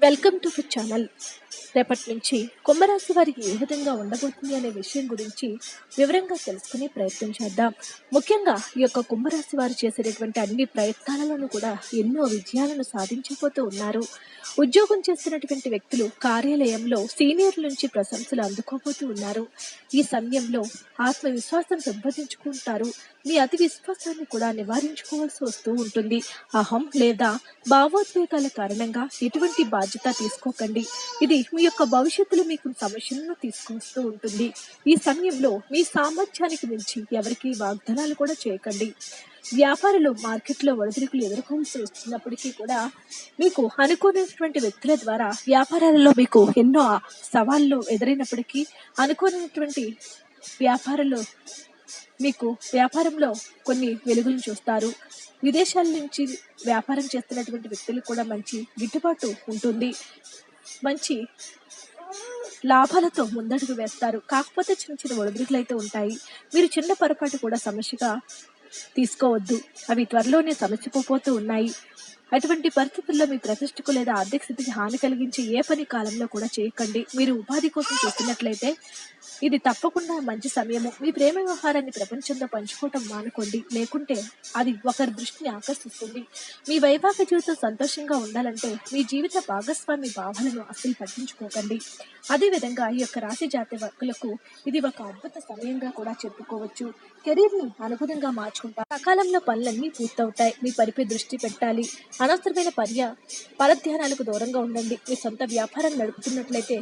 Welcome to the channel. రేపటి నుంచి కుంభరాశి వారికి ఏ విధంగా ఉండబోతుంది అనే విషయం గురించి వివరంగా తెలుసుకునే ప్రయత్నం చేద్దాం. ముఖ్యంగా ఈ యొక్క కుంభరాశి వారు చేసేటటువంటి అన్ని ప్రయత్నాలలోనూ కూడా ఎన్నో విజయాలను సాధించబోతూ ఉన్నారు. ఉద్యోగం చేస్తున్నటువంటి వ్యక్తులు కార్యాలయంలో సీనియర్ల నుంచి ప్రశంసలు అందుకోబోతూ ఉన్నారు. ఈ సమయంలో ఆత్మవిశ్వాసం పెంపొందించుకుంటారు. మీ అతి విశ్వాసాన్ని కూడా నివారించుకోవాల్సి వస్తూ ఉంటుంది. అహం లేదా భావోద్వేగాల కారణంగా ఎటువంటి బాధ్యత తీసుకోకండి. ఇది మీ యొక్క భవిష్యత్తులో మీకు సమస్యలను తీసుకొస్తూ ఉంటుంది. ఈ సమయంలో మీ సామర్థ్యానికి మించి ఎవరికి వాగ్దానాలు కూడా చేయకండి. వ్యాపారులు మార్కెట్లో ఒడిదుడుకులు ఎదుర్కోవాల్సి వస్తున్నప్పటికీ కూడా మీకు అనుకోనటువంటి వ్యక్తుల ద్వారా వ్యాపారాలలో మీకు ఎన్నో సవాళ్ళు ఎదురైనప్పటికీ అనుకోనటువంటి వ్యాపారంలో మీకు వ్యాపారంలో కొన్ని వెలుగులు చూస్తారు. విదేశాల నుంచి వ్యాపారం చేస్తున్నటువంటి వ్యక్తులకు కూడా మంచి గిట్టుబాటు ఉంటుంది. మంచి లాభాలతో ముందడుగు వేస్తారు. కాకపోతే చిన్న చిన్న ఒడిదుడుకులు అయితే ఉంటాయి. మీరు చిన్న పొరపాటు కూడా సమస్యగా తీసుకోవద్దు. అవి త్వరలోనే సమస్యపోతూ ఉన్నాయి. అటువంటి పరిస్థితుల్లో మీ ప్రతిష్టకు లేదా ఆర్థిక స్థితికి హాని కలిగించే ఏ పని కాలంలో కూడా చేయకండి. మీరు ఉపాధి కోసం చూస్తున్నట్లయితే ఇది తప్పకుండా మంచి సమయము. మీ ప్రేమ వ్యవహారాన్ని ప్రపంచంలో పంచుకోవటం మానుకోండి. లేకుంటే అది ఒకరి దృష్టిని ఆకర్షిస్తుంది. మీ వైవాహిక జీవితం సంతోషంగా ఉండాలంటే మీ జీవిత భాగస్వామి భావనను అస్సలు పట్టించుకోకండి. అదేవిధంగా ఈ యొక్క రాశి జాతి వర్కులకు ఇది ఒక అద్భుత సమయంగా కూడా చెప్పుకోవచ్చు. కెరీర్ని అనుగుణంగా మార్చుకుంటారు. సకాలంలో పనులన్నీ పూర్తవుతాయి. మీ పరిపై దృష్టి పెట్టాలి. అనవసరమైన పర్య పరధ్యానాలకు దూరంగా ఉండండి. మీ సొంత వ్యాపారం నడుపుతున్నట్లయితే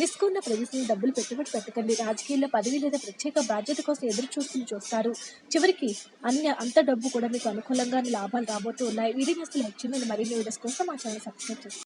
రిస్క్ ఉన్న ప్రదేశంలో డబ్బులు పెట్టుబడి పెట్టకండి. రాజకీయాల్లో పదవి లేదా ప్రత్యేక బాధ్యత కోసం ఎదురు చూస్తూ చూస్తారు. చివరికి అన్ని అంత డబ్బు కూడా మీకు అనుకూలంగా లాభాలు రాబోతూ ఉన్నాయి. వీడియో అసలు హెచ్చిందని మరిన్ని వీడియోస్ కోసం మా ఛానల్ సబ్స్క్రైబ్ చేసుకోండి.